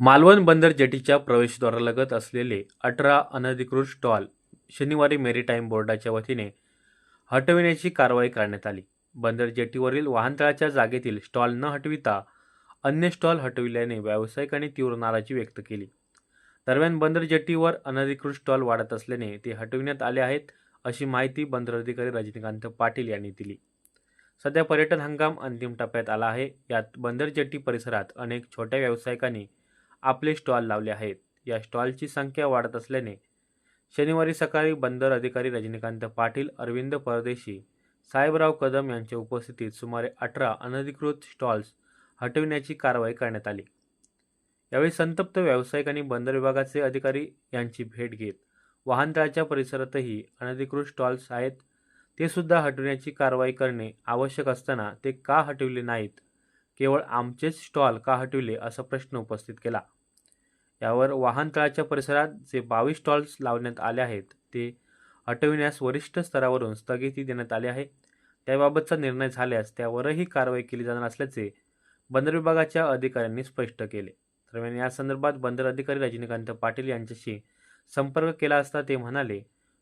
मालवण बंदर जेटीच्या प्रवेशद्वारालगत असलेले अठरा अनधिकृत स्टॉल शनिवारी मेरीटाईम बोर्डाच्या वतीने हटविण्याची कारवाई करण्यात आली. बंदर जेटीवरील वाहनतळाच्या जागेतील स्टॉल न हटविता अन्य स्टॉल हटविल्याने व्यावसायिकांनी तीव्र नाराजी व्यक्त केली. दरम्यान बंदर जेटीवर अनधिकृत स्टॉल वाढत असल्याने ते हटविण्यात आले आहेत अशी माहिती बंदर अधिकारी रजनीकांत पाटील यांनी दिली. सध्या पर्यटन हंगाम अंतिम टप्प्यात आला आहे. यात बंदर जेटी परिसरात अनेक छोट्या व्यावसायिकांनी आपले स्टॉल लावले आहेत. या स्टॉलची संख्या वाढत असल्याने शनिवारी सकाळी बंदर अधिकारी रजनीकांत पाटील अरविंद परदेशी साहेबराव कदम यांच्या उपस्थितीत सुमारे अठरा अनधिकृत स्टॉल्स हटविण्याची कारवाई करण्यात आली. यावेळी संतप्त व्यावसायिक आणि बंदर विभागाचे अधिकारी यांची भेट घेत वाहनतळाच्या परिसरातही अनधिकृत स्टॉल्स आहेत. ते सुद्धा हटविण्याची कारवाई करणे आवश्यक असताना ते का हटविले नाहीत? केवळ आमचेच स्टॉल का हटविले असा प्रश्न उपस्थित केला. यावर वाहनतळाच्या परिसरात जे बावीस स्टॉल्स लावण्यात आले आहेत ते हटविण्यास वरिष्ठ स्तरावरून स्थगिती देण्यात आली आहे. त्याबाबतचा निर्णय झाल्यास त्यावरही कारवाई केली जाणार असल्याचे बंदर विभागाच्या अधिकाऱ्यांनी स्पष्ट केले. दरम्यान या संदर्भात बंदर अधिकारी रजनीकांत पाटील यांच्याशी संपर्क केला असता ते म्हणाले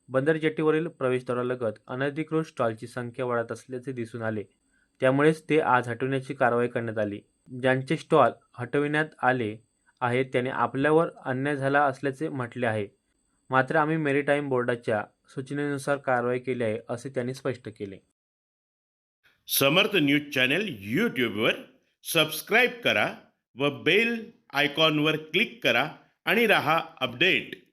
बंदर जेटीवरील प्रवेशद्वारालगत अनधिकृत स्टॉलची संख्या वाढत असल्याचे दिसून आले. त्यामुळेच ते आज हटविण्याची कारवाई करण्यात आली. ज्यांचे स्टॉल हटविण्यात आले आहे त्याने आपल्यावर अन्याय झाला असल्याचे म्हटले आहे. मात्र आम्ही मेरीटाईम बोर्डाच्या सूचनेनुसार कारवाई केली आहे असे त्यांनी स्पष्ट केले. समर्थ न्यूज चॅनल यूट्यूबवर सबस्क्राईब करा व बेल आयकॉनवर क्लिक करा आणि रहा अपडेट.